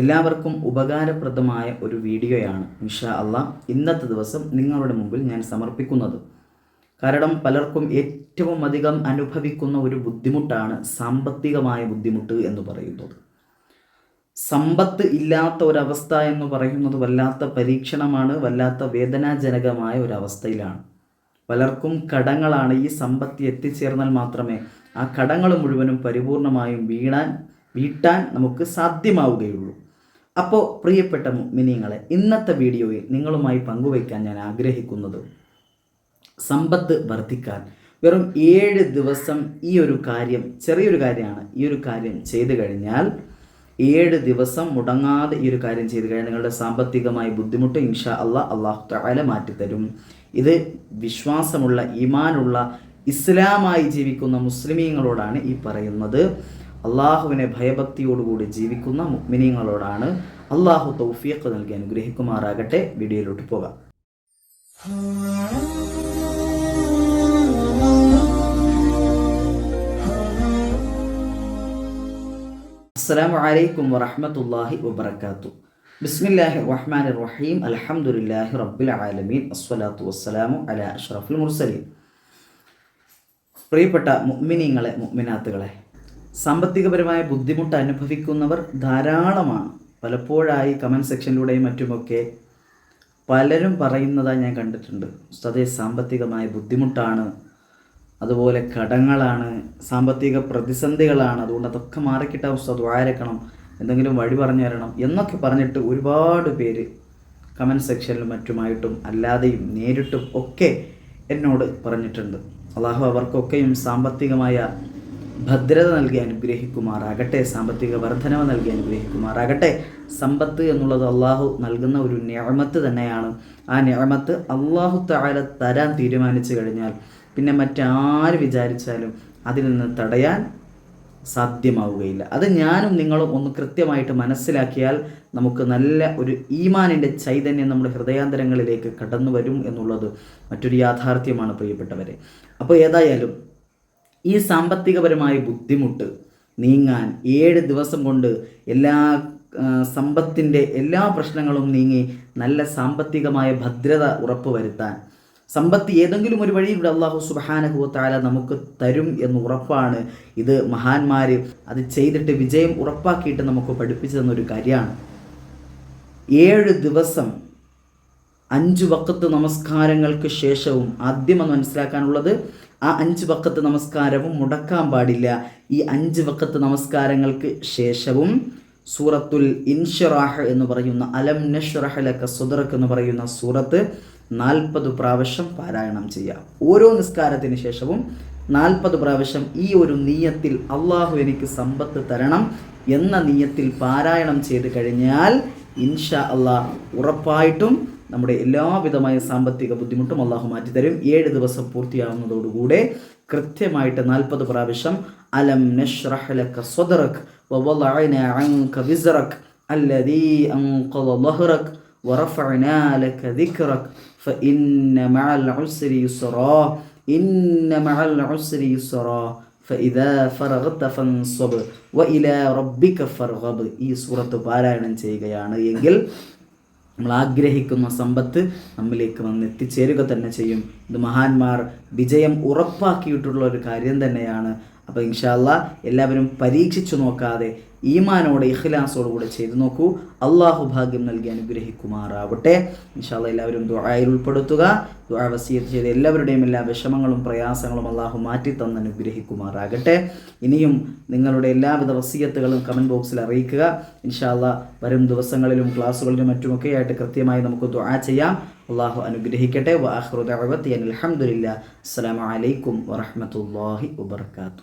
എല്ലാവർക്കും ഉപകാരപ്രദമായ ഒരു വീഡിയോയാണ് ഇൻഷാ അല്ല ഇന്നത്തെ ദിവസം നിങ്ങളുടെ മുമ്പിൽ ഞാൻ സമർപ്പിക്കുന്നത്. കാരണം പലർക്കും ഏറ്റവും അധികം അനുഭവിക്കുന്ന ഒരു ബുദ്ധിമുട്ടാണ് സാമ്പത്തികമായ ബുദ്ധിമുട്ട് എന്ന് പറയുന്നത്. സമ്പത്ത് ഇല്ലാത്ത ഒരവസ്ഥ എന്ന് പറയുന്നത് വല്ലാത്ത പരീക്ഷണമാണ് വല്ലാത്ത വേദനാജനകമായ ഒരവസ്ഥയിലാണ്. പലർക്കും കടങ്ങളാണ് ഈ സമ്പത്ത് എത്തിച്ചേർന്നാൽ മാത്രമേ ആ കടങ്ങൾ മുഴുവനും പരിപൂർണമായും വീണാൻ വീട്ടാൻ നമുക്ക് സാധ്യമാവുകയുള്ളൂ. അപ്പോൾ പ്രിയപ്പെട്ട മിനിങ്ങളെ ഇന്നത്തെ വീഡിയോയിൽ നിങ്ങളുമായി പങ്കുവയ്ക്കാൻ ഞാൻ ആഗ്രഹിക്കുന്നത് സമ്പത്ത് വർദ്ധിക്കാൻ. വെറും ഏഴ് ദിവസം ഈ ഒരു കാര്യം ചെറിയൊരു കാര്യമാണ്. ഈ ഒരു കാര്യം ചെയ്തു കഴിഞ്ഞാൽ ഏഴ് ദിവസം മുടങ്ങാതെ ഈ ഒരു കാര്യം ചെയ്തു കഴിഞ്ഞാൽ നിങ്ങളുടെ സാമ്പത്തികമായ ബുദ്ധിമുട്ട് ഇൻഷാ അള്ളാഹ് അള്ളാഹു തആല മാറ്റിത്തരും. ഇത് വിശ്വാസമുള്ള ഈമാനുള്ള ഇസ്ലാമായി ജീവിക്കുന്ന മുസ്ലിമീങ്ങളോടാണ് ഈ പറയുന്നത്. അള്ളാഹുവിനെ ഭയഭക്തിയോടുകൂടി ജീവിക്കുന്ന മുഅ്മിനീങ്ങളോടാണ് അള്ളാഹു തൗഫീഖ് നൽകി അനുഗ്രഹിക്കുമാറാകട്ടെ. വീഡിയോയിലോട്ട് പോകാം. അസ്സലാമു അലൈക്കും വറഹ്മത്തുള്ളാഹി വബറകാത്തു. ബിസ്മില്ലാഹി റഹ്മാൻ റഹീം. അലഹമുല്ലാഹി റബ്ബിൽ ആലമീൻ. അസ്വലാത്തു വസ്സലാമു അല അഷ്റഫുൽ മുർസലീൻ. പ്രിയപ്പെട്ട മുഅ്മിനീങ്ങളെ മുഅ്മിനാത്തുകളെ സാമ്പത്തികപരമായ ബുദ്ധിമുട്ട് അനുഭവിക്കുന്നവർ ധാരാളമാണ്. പലപ്പോഴായി കമന്റ് സെക്ഷനിലൂടെയും മറ്റുമൊക്കെ പലരും പറയുന്നതായി ഞാൻ കണ്ടിട്ടുണ്ട്. ഉസ്താദെ സാമ്പത്തികമായ ബുദ്ധിമുട്ടാണ്. അതുപോലെ കടങ്ങളാണ്. സാമ്പത്തിക പ്രതിസന്ധികളാണ്. അതുകൊണ്ട് അതൊക്കെ മാറിക്കിട്ടാൻ ഉസ്താദ് വായരക്കണം. എന്തെങ്കിലും വഴി പറഞ്ഞു തരണം എന്നൊക്കെ പറഞ്ഞിട്ട് ഒരുപാട് പേര് കമന്റ് സെക്ഷനിലും മറ്റുമായിട്ടും അല്ലാതെയും നേരിട്ടും ഒക്കെ എന്നോട് പറഞ്ഞിട്ടുണ്ട്. അള്ളാഹു അവർക്കൊക്കെയും സാമ്പത്തികമായ ഭദ്രത നൽകി അനുഗ്രഹിക്കുമാറാകട്ടെ സാമ്പത്തിക വർധനവ് നൽകി അനുഗ്രഹിക്കുമാറാകട്ടെ. സമ്പത്ത് എന്നുള്ളത് അള്ളാഹു നൽകുന്ന ഒരു ഞാമത്ത് തന്നെയാണ്. ആ ഞാമത്ത് അള്ളാഹു താഴെ തരാൻ തീരുമാനിച്ചു കഴിഞ്ഞാൽ പിന്നെ മറ്റാര് വിചാരിച്ചാലും അതിൽ നിന്ന് തടയാൻ സാധ്യമാവുകയില്ല. അത് ഞാനും നിങ്ങളും ഒന്ന് കൃത്യമായിട്ട് മനസ്സിലാക്കിയാൽ നമുക്ക് നല്ല ഒരു ഈമാനിന്റെ ചൈതന്യം നമ്മുടെ ഹൃദയാന്തരങ്ങളിലേക്ക് കടന്നു വരും എന്നുള്ളത് മറ്റൊരു യാഥാർത്ഥ്യമാണ് പ്രിയപ്പെട്ടവരെ. അപ്പോൾ ഏതായാലും ഈ സാമ്പത്തികപരമായ ബുദ്ധിമുട്ട് നീങ്ങാൻ ഏഴ് ദിവസം കൊണ്ട് എല്ലാ സമ്പത്തിന്റെ എല്ലാ പ്രശ്നങ്ങളും നീങ്ങി നല്ല സാമ്പത്തികമായ ഭദ്രത ഉറപ്പുവരുത്താൻ സമ്പത്ത് ഏതെങ്കിലും ഒരു വഴിയിലൂടെ അള്ളാഹു സുബാനഹുത്താല നമുക്ക് തരും എന്ന് ഉറപ്പാണ്. ഇത് മഹാന്മാർ അത് ചെയ്തിട്ട് വിജയം ഉറപ്പാക്കിയിട്ട് നമുക്ക് പഠിപ്പിച്ചു തന്നൊരു കാര്യമാണ്. ഏഴ് ദിവസം അഞ്ച് വക്കത്ത് നമസ്കാരങ്ങൾക്ക് ശേഷവും ആദ്യം എന്ന് മനസ്സിലാക്കാനുള്ളത് ആ അഞ്ച് വക്കത്ത് നമസ്കാരവും മുടക്കാൻ പാടില്ല. ഈ അഞ്ച് വക്കത്ത് നമസ്കാരങ്ങൾക്ക് ശേഷവും സൂറത്തുൽ ഇൻഷറാഹ് എന്ന് പറയുന്ന അലം നഷ്റഹലക്ക എന്ന് പറയുന്ന സൂറത്ത് നാൽപ്പത് പ്രാവശ്യം പാരായണം ചെയ്യുക ഓരോ നിസ്കാരത്തിന് ശേഷവും നാൽപ്പത് പ്രാവശ്യം ഈ ഒരു നീയത്തിൽ അള്ളാഹു എനിക്ക് സമ്പത്ത് തരണം എന്ന നീയത്തിൽ പാരായണം ചെയ്ത് കഴിഞ്ഞാൽ ഇൻഷാ അള്ളാഹ് ഉറപ്പായിട്ടും നമ്മുടെ എല്ലാവിധമായ സാമ്പത്തിക ബുദ്ധിമുട്ടും അള്ളാഹു മാറ്റിത്തരും ഏഴ് ദിവസം പൂർത്തിയാവുന്നതോടുകൂടെ കൃത്യമായിട്ട് നാൽപ്പത് പ്രാവശ്യം അലം നഷ്റഹലക്ക സ്വദറക് ووضعنا عنك وزرك الذي أنقض ظهرك ورفعنا لك ذكرك فإن مع العسر يسرا إن مع العسر يسرا ഫഇദാ فرغت فانصب വഇലാ റബ്ബിക فرغب ഈ സൂറത്ത് പാരായണം ചെയ്യുകയാണ്. എങ്കിൽ നമ്മൾ ആഗ്രഹിക്കുന്ന സമ്പത്ത് നമ്മിലേക്ക് വന്ന് എത്തിച്ചേരുക തന്നെ ചെയ്യും. ഇത് മഹാന്മാർ വിജയം ഉറപ്പാക്കിയിട്ടുള്ള ഒരു കാര്യം തന്നെയാണ്. അപ്പോൾ ഇൻഷാല്ല എല്ലാവരും പരീക്ഷിച്ചു നോക്കാതെ ഈമാനോടെ ഇഖ്ലാസോടുകൂടെ ചെയ്തു നോക്കൂ. അള്ളാഹു ഭാഗ്യം നൽകി അനുഗ്രഹിക്കുമാറാവട്ടെ. ഇൻഷാല്ല എല്ലാവരും ദുആയിൽ ഉൾപ്പെടുത്തുക. ദുആ വസീയത്ത് ചെയ്ത് എല്ലാവരുടെയും എല്ലാ വിഷമങ്ങളും പ്രയാസങ്ങളും അള്ളാഹു മാറ്റി തന്ന് അനുഗ്രഹിക്കുമാറാകട്ടെ. ഇനിയും നിങ്ങളുടെ എല്ലാവിധ വസീയത്തുകളും കമന്റ് ബോക്സിൽ അറിയിക്കുക. ഇൻഷാല്ല വരും ദിവസങ്ങളിലും ക്ലാസ്സുകളിലും മറ്റുമൊക്കെ ആയിട്ട് കൃത്യമായി നമുക്ക് ദുആ ചെയ്യാം. അള്ളാഹു അനുഗ്രഹിക്കട്ടെ. വാഹ്റു ദഅവത്തി അൽഹംദുലില്ലാ അസ്സലാമു അലൈക്കും വറഹ്മത്തുള്ളാഹി വബർക്കാത്തു